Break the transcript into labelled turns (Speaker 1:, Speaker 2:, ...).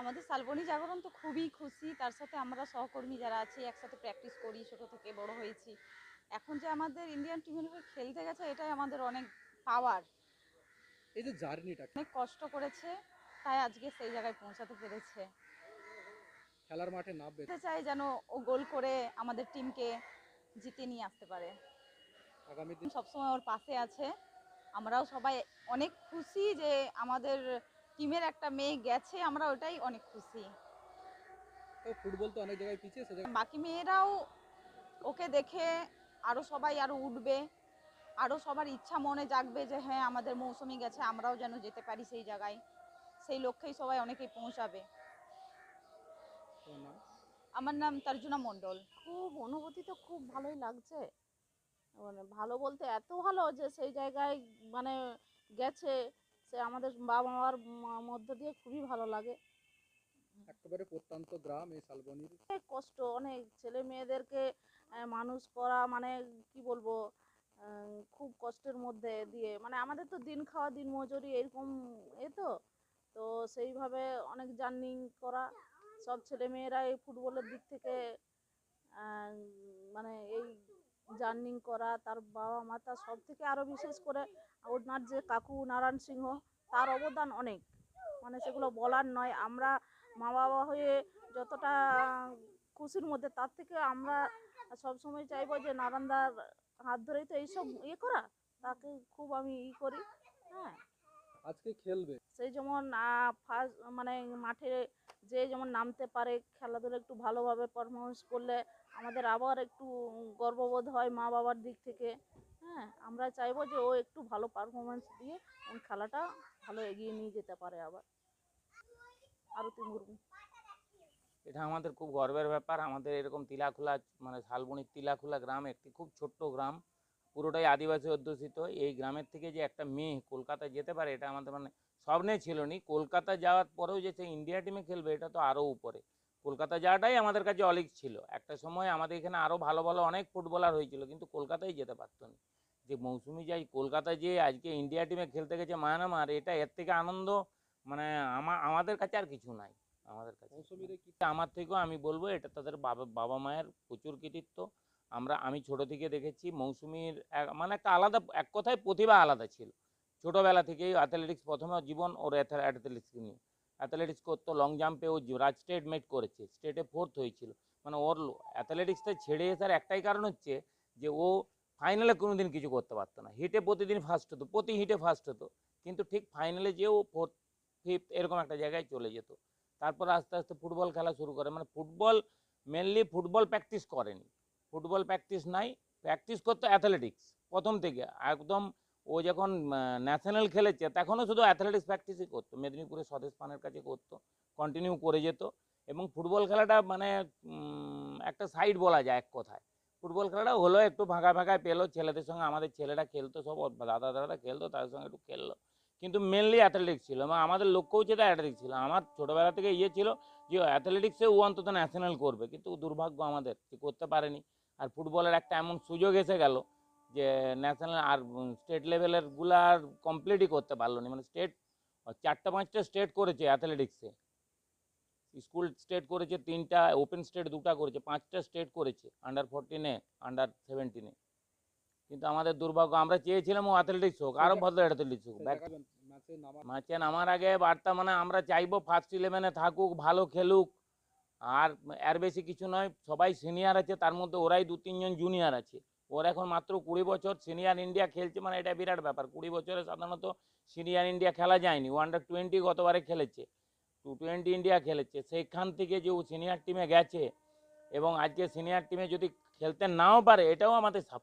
Speaker 1: আমাদের শালবনী জাগরণ তো খুবই খুশি। তার সাথে আমরা সহকর্মী যারা আছি একসাথে প্র্যাকটিস করি ছোট থেকে বড় হয়েছি। এখন যে আমাদের ইন্ডিয়ান টিমের হয়ে খেলতে গেছে এটাই আমাদের অনেক পাওয়ার
Speaker 2: এই যে জার্নিটা
Speaker 1: অনেক কষ্ট করেছে তাই আজকে সেই জায়গায় পৌঁছাতে পেরেছে।
Speaker 2: খেলার মাঠে নামবে।
Speaker 1: চাই যেন ও গোল করে আমাদের টিমকে জিতে নিয়ে আসতে পারে।
Speaker 2: আগামী দিন
Speaker 1: সবসময় ওর পাশে আছে। আমরাও সবাই অনেক খুশি যে আমাদের টিমের একটা মেয়ে গেছে আমরা ওটাই অনেক খুশি।
Speaker 2: তো ফুটবল তো অনেক জায়গায় পিছিয়ে
Speaker 1: বাকি মেয়েরাও ওকে দেখে আরও সবাই আরও উঠবে আরও সবার ইচ্ছা মনে জাগবে যে হ্যাঁ আমাদের মৌসুমি গেছে আমরাও যেন যেতে পারি সেই জায়গায়। সেই লক্ষ্যেই সবাই অনেকেই পৌঁছাবে। আমার নাম তর্জুনা মণ্ডল।
Speaker 3: খুব অনুভূতি তো খুব ভালোই লাগছে। মানে ভালো বলতে এত ভালো যে সেই জায়গায় মানে গেছে সে আমাদের বাবা মার মধ্য দিয়ে খুবই ভালো লাগে।
Speaker 2: একেবারে প্রত্যন্ত গ্রাম এই শালবনির।
Speaker 3: অনেক কষ্ট অনেক ছেলে মেয়েদেরকে মানুষ করা মানে কি বলব খুব কষ্টের মধ্যে দিয়ে। মানে আমাদের তো দিন খাওয়া দিন মজুরি এরকম এ তো। তো সেইভাবে অনেক জার্নিং করা সব ছেলে মেয়েরা এই ফুটবলের দিক থেকে মানে এই জার্নিং করা তার বাবা মা তার সব থেকে আরও বিশেষ করে ওনার যে কাকু নারায়ণ সিংহ তার অবদান অনেক। মানে সেগুলো বলার নয় আমরা মা বাবা হয়ে যতটা খুশির মধ্যে তার থেকে আমরা সবসময় চাইব যে নারায়ণদার হাত ধরেই তো এইসব ইয়ে করা তাকে খুব আমি ই করি হ্যাঁ।
Speaker 2: আজকে খেলবে।
Speaker 3: সেই যেমন ফার্স্ট মানে মাঠে যে যেমন নামতে পারে, খেলাধুলা একটু ভালোভাবে পারফরমেন্স করলে আমাদের আবার একটু গর্ববোধ হয় মা বাবার দিক থেকে। হ্যাঁ আমরা চাইব যে ও একটু ভালো পারফরমেন্স দিয়ে খেলাটা ভালো এগিয়ে নিয়ে যেতে পারে আবার। আরতি মুর্মু
Speaker 4: এটা আমাদের খুব গর্বের ব্যাপার। আমাদের এরকম তিলাখোলা মানে শালবনির তিলাখোলা গ্রাম একটি খুব ছোট্ট গ্রাম। পুরোটাই আদিবাসী অধ্যুষিত। এই গ্রামের থেকে যে একটা মেয়ে কলকাতায় যেতে পারে এটা আমাদের মানে স্বপ্নে ছিল নি। কলকাতা যাওয়ার পরেও যে সে ইন্ডিয়া টিমে খেলবে এটা তো আরও উপরে। কলকাতা যাওয়াটাই আমাদের কাছে অলিক ছিল। একটা সময় আমাদের এখানে আরও ভালো ভালো অনেক ফুটবলার হয়েছিল কিন্তু কলকাতায় যেতে পারতো না। যে মৌসুমি যাই কলকাতায় যে আজকে ইন্ডিয়া টিমে খেলতে গেছে মায়ানমার এটা এর থেকে আনন্দ মানে আমা আমাদের কাছে আর কিছু নাই। আমাদের কাছে আমার থেকেও আমি বলব এটা তাদের বাবা বাবা মায়ের প্রচুর কৃতিত্ব। আমরা, আমি ছোট থেকে দেখেছি মৌসুমীর মানে একটা আলাদা, এক কথায় প্রতিভা আলাদা ছিল। ছোটবেলা থেকেই অ্যাথলেটিক্স প্রথমে জীবন ওর অ্যাথলেটিক্স নিয়ে। অ্যাথলেটিক্স করতো লং জাম্পে ও রাজ স্টেট মেট করেছে স্টেটে ফোর্থ হয়েছিল। মানে ওর অ্যাথলেটিক্সটা ছেড়ে আসার একটাই কারণ হচ্ছে যে ও ফাইনালে কোনো দিন কিছু করতে পারতো না। হিটে প্রতিদিন ফার্স্ট হতো, প্রতি হিটে ফার্স্ট হতো। কিন্তু ঠিক ফাইনালে যেও ফোর্থ ফিফথ এরকম একটা জায়গায় চলে যেত। তারপর আস্তে আস্তে ফুটবল খেলা শুরু করে। মানে ফুটবল মেনলি ফুটবল প্র্যাকটিস করেনি। ফুটবল প্র্যাকটিস নাই, প্র্যাকটিস করতো অ্যাথলেটিক্স প্রথম থেকে। একদম ও যখন ন্যাশনাল খেলেছে, তখনও শুধু অ্যাথলেটিক্স প্র্যাকটিসই করতো। মেদিনীপুরের স্বদেশ পানের কাছে করতো কন্টিনিউ করে যেত। এবং ফুটবল খেলাটা মানে একটা সাইড বলা যায় এক কথায়। ফুটবল খেলাটা হলো, একটু ফাঁকা ফাঁকায় পেল, ছেলেদের সঙ্গে আমাদের ছেলেরা খেলতো, সব দাদা দাদারা খেলতো, তাদের সঙ্গে একটু খেললো। কিন্তু মেনলি অ্যাথলেটিক্স ছিল, এবং আমাদের লক্ষ্য হচ্ছে তো অ্যাথলেটিক্স ছিল। আমার ছোটোবেলা থেকে ইয়ে ছিল যে অ্যাথলেটিক্সে ও অন্তত ন্যাশনাল করবে, কিন্তু দুর্ভাগ্য আমাদের করতে পারেনি। আর ফুটবলের একটা এমন সুযোগ এসে গেল যে ন্যাশনাল আর স্টেট লেভেলেরগুলা আর কমপ্লিটই করতে পারল না। মানে স্টেট চারটা পাঁচটা স্টেট করেছে অ্যাথলেটিক্সে স্কুল স্টেট করেছে তিনটা ওপেন স্টেট দুটা করেছে পাঁচটা স্টেট করেছে আন্ডার ফোরটিনে আন্ডার সেভেন্টিনে কিন্তু আমাদের দুর্ভাগ্য আমরা চেয়েছিলাম ও অ্যাথলেটিক্স হোক আরও ভালো অ্যাথলেটিক্স হোক ম্যাচে নামার আগে বার্তা মানে আমরা চাইব ফার্স্ট ইলেভেনে থাকুক ভালো খেলুক আর এর বেশি কিছু নয়, সবাই সিনিয়র আছে, তার মধ্যে ওরাই দু তিনজন জুনিয়র আছে। ওর এখন মাত্র কুড়ি বছর সিনিয়র ইন্ডিয়া খেলছে মানে এটা বিরাট ব্যাপার। কুড়ি বছরে সাধারণত সিনিয়র ইন্ডিয়া খেলা যায়নি ওয়ান্ডার টোয়েন্টি গতবারে খেলেছে টু টোয়েন্টি ইন্ডিয়া খেলেছে। সেইখান থেকে যে ও সিনিয়র টিমে গেছে এবং আজকে সিনিয়র টিমে যদি খেলতে নাও পারে, এটাও আমাদের সাপোর্ট